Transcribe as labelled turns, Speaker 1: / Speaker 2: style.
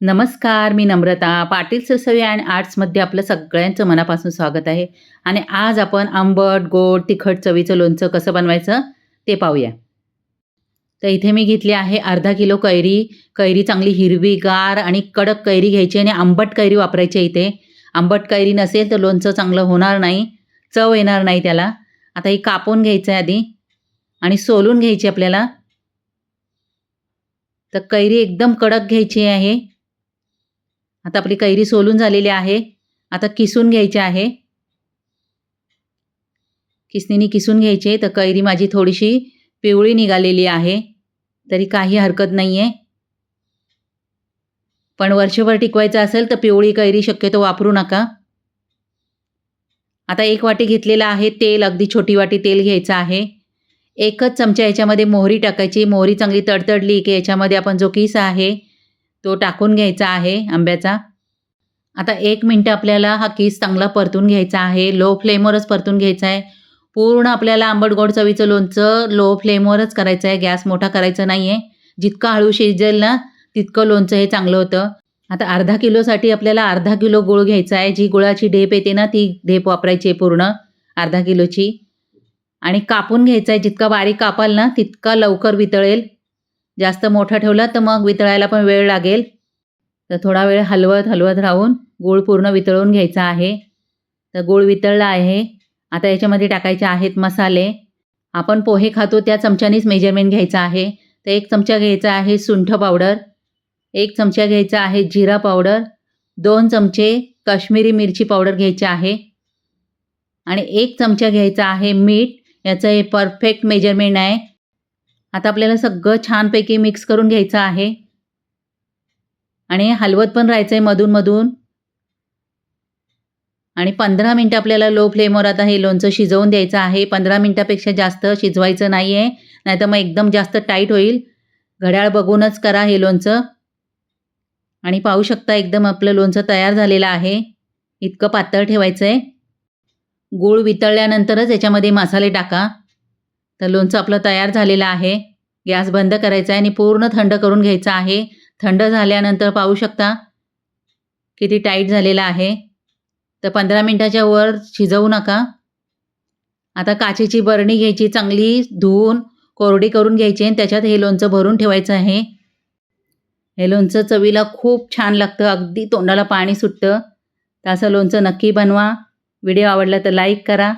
Speaker 1: नमस्कार मी नम्रता. पाटील सरसवी अँड आर्ट्समध्ये आपलं सगळ्यांचं मनापासून स्वागत आहे. आणि आज आपण आंबट गोड तिखट चवीचं लोणचं कसं बनवायचं ते पाहूया. तर इथे मी घेतली आहे अर्धा किलो कैरी. कैरी चांगली हिरवीगार आणि कडक कैरी घ्यायची आणि आंबट कैरी वापरायची आहे इथे. आंबट कैरी नसेल तर लोणचं चांगलं होणार नाही. चव येणार नाही त्याला. आता ही कापून घ्यायचं आहे आधी. आणि सोलून घ्यायची आपल्याला. तर कैरी एकदम कडक घ्यायची आहे. आता आपली कैरी सोलून झालेली आहे. आता किसून घ्यायची आहे. किसनीने किसून घ्यायचे तर कैरी माझी थोडीशी पिवळी निघालेली आहे. तरी काही हरकत नाही आहे पण वर्षभर टिकवायचं असेल तर पिवळी कैरी शक्यतो वापरू नका. आता एक वाटी घेतलेलं आहे तेल अगदी छोटी वाटी तेल घ्यायचं आहे. एकच चमचा याच्यामध्ये मोहरी टाकायची. मोहरी चांगली तडतडली की याच्यामध्ये आपण जो किस आहे तो टाकून घ्यायचा आहे आंब्याचा. आता एक मिनटं आपल्याला हा किस चांगला परतून घ्यायचा आहे. लो फ्लेमवरच परतून घ्यायचा आहे. पूर्ण आपल्याला आंबट गोड चवीचं लोणचं लो फ्लेमवरच करायचं आहे. गॅस मोठा करायचा नाही आहे जितकं हळू शिजेल ना तितकं लोणचं हे चांगलं होतं. आता अर्धा किलोसाठी आपल्याला अर्धा किलो गुळ घ्यायचा आहे. जी गुळाची ढेप येते ना ती ढेप वापरायची आहे पूर्ण अर्धा किलोची. आणि कापून घ्यायचा आहे. जितका बारीक कापाल ना तितका लवकर वितळेल. जास्त मोठा ठेवला तर मग वितळायला पण वेळ लागेल. तर थोडा वेळ हलवत हलवत राहून गूळ पूर्ण वितळून घ्यायचा आहे. तर गूळ वितळला आहे. आता याच्यामध्ये टाकायचे आहेत मसाले. आपण पोहे खातो त्या चमच्यानेच मेजरमेंट घ्यायचा आहे. तर एक चमचा घ्यायचा आहे सुंठ पावडर. एक चमचा घ्यायचा आहे जिरा पावडर. दोन चमचे काश्मीरी मिरची पावडर घ्यायचे आहे. आणि एक चमचा घ्यायचा आहे मीठ. याचं हे परफेक्ट मेजरमेंट आहे. आता आपल्याला सगळं छानपैकी मिक्स करून घ्यायचं आहे. आणि हलवत पण राहायचं आहे मधून. आणि पंधरा मिनटं आपल्याला लो फ्लेमवर आता हे लोणचं शिजवून द्यायचं आहे. पंधरा मिनटापेक्षा जास्त शिजवायचं नाही आहे नाहीतर मग एकदम जास्त टाईट होईल. घड्याळ बघूनच करा हे लोणचं. आणि पाहू शकता एकदम आपलं लोणचं तयार झालेलं आहे. इतकं पातळ ठेवायचं आहे गूळ वितळल्यानंतरच याच्यामध्ये मसाले टाका. तर लोणचं आपलं तयार झालेलं आहे. गॅस बंद करायचा आहे आणि पूर्ण थंड करून घ्यायचं आहे. थंड झाल्यानंतर पाहू शकता किती टाईट झालेलं आहे. तर पंधरा मिनटाच्या वर शिजवू नका. आता काचेची बरणी घ्यायची चांगली धुवून कोरडी करून घ्यायची आणि त्याच्यात हे लोणचं भरून ठेवायचं आहे. हे लोणचं चवीला खूप छान लागतं अगदी तोंडाला पाणी सुटतं. तर असं लोणचं नक्की बनवा. व्हिडिओ आवडला तर लाईक करा.